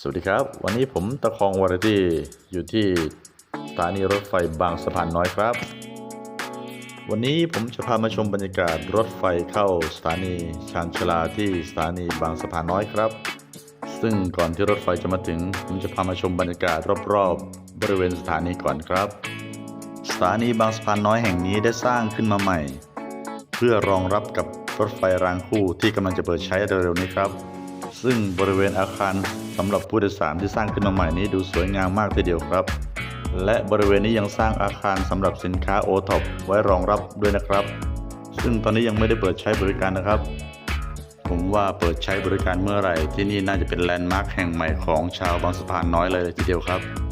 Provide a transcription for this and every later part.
สวัสดีครับ วันนี้ผมตะคองวาไรตี้อยู่ที่สถานีรถไฟบางสะพานน้อยครับ วันนี้ผมจะพามาชมบรรยากาศรถไฟเข้าสถานีชานชาลาที่สถานีบางสะพานน้อยครับ ซึ่งก่อนที่รถไฟจะมาถึง ผมจะพามาชมบรรยากาศรอบๆ บริเวณสถานีก่อนครับ สถานีบางสะพานน้อยแห่งนี้ได้สร้างขึ้นมาใหม่ เพื่อรองรับกับรถไฟรางคู่ที่กำลังจะเปิดใช้เร็วๆนี้ครับ ซึ่งบริเวณอาคารสำหรับผู้โดยสารที่สร้างขึ้นมาใหม่นี้ดูสวยงามมากทีเดียวครับ และบริเวณนี้ยังสร้างอาคารสำหรับสินค้าโอท็อปไว้รองรับด้วยนะครับ ซึ่งตอนนี้ยังไม่ได้เปิดใช้บริการนะครับ ผมว่าเปิดใช้บริการเมื่อไหร่ที่นี่น่าจะเป็นแลนด์มาร์คแห่งใหม่ของชาวบางสะพานน้อยเลยทีเดียวครับ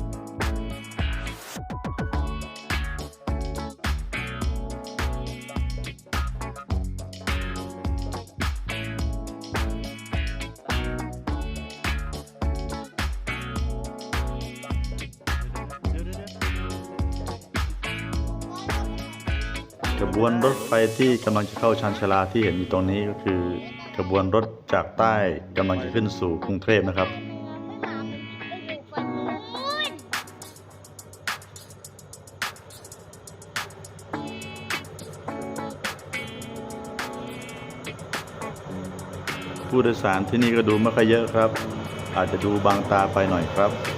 ขบวนรถไฟที่กำลังจะเข้าชานชาลาที่เห็นอยู่ตรงนี้ก็คือขบวนรถจากใต้กำลังจะขึ้นสู่กรุงเทพนะครับ ผู้โดยสารที่นี่ก็ดูไม่ค่อยเยอะครับ อาจจะดูบางตาไปหน่อยครับ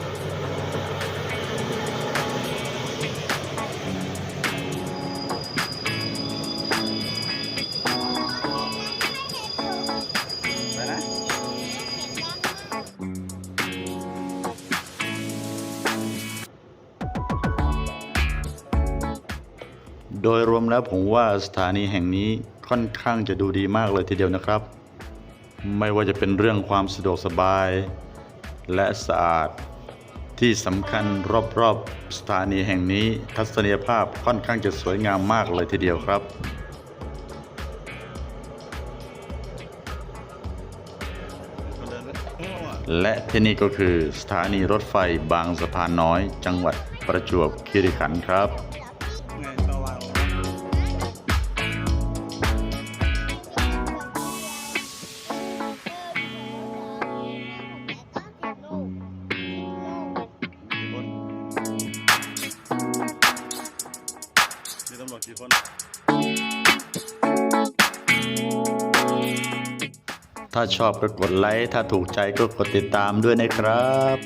โดยรวมแล้วผมว่าสถานีแห่งนี้ค่อนข้างจะดูดีมากเลยทีเดียวนะครับ ไม่ว่าจะเป็นเรื่องความสะดวกสบาย และสะอาด ที่สำคัญรอบๆสถานีแห่งนี้ทัศนียภาพค่อนข้างจะสวยงามมากเลยทีเดียวครับและที่นี่ก็คือสถานีรถไฟบางสะพานน้อย จังหวัดประจวบคีรีขันธ์ครับ มีตำรวจกี่คนถ้าชอบก็กดไลค์ ถ้าถูกใจก็กดติดตามด้วยนะครับ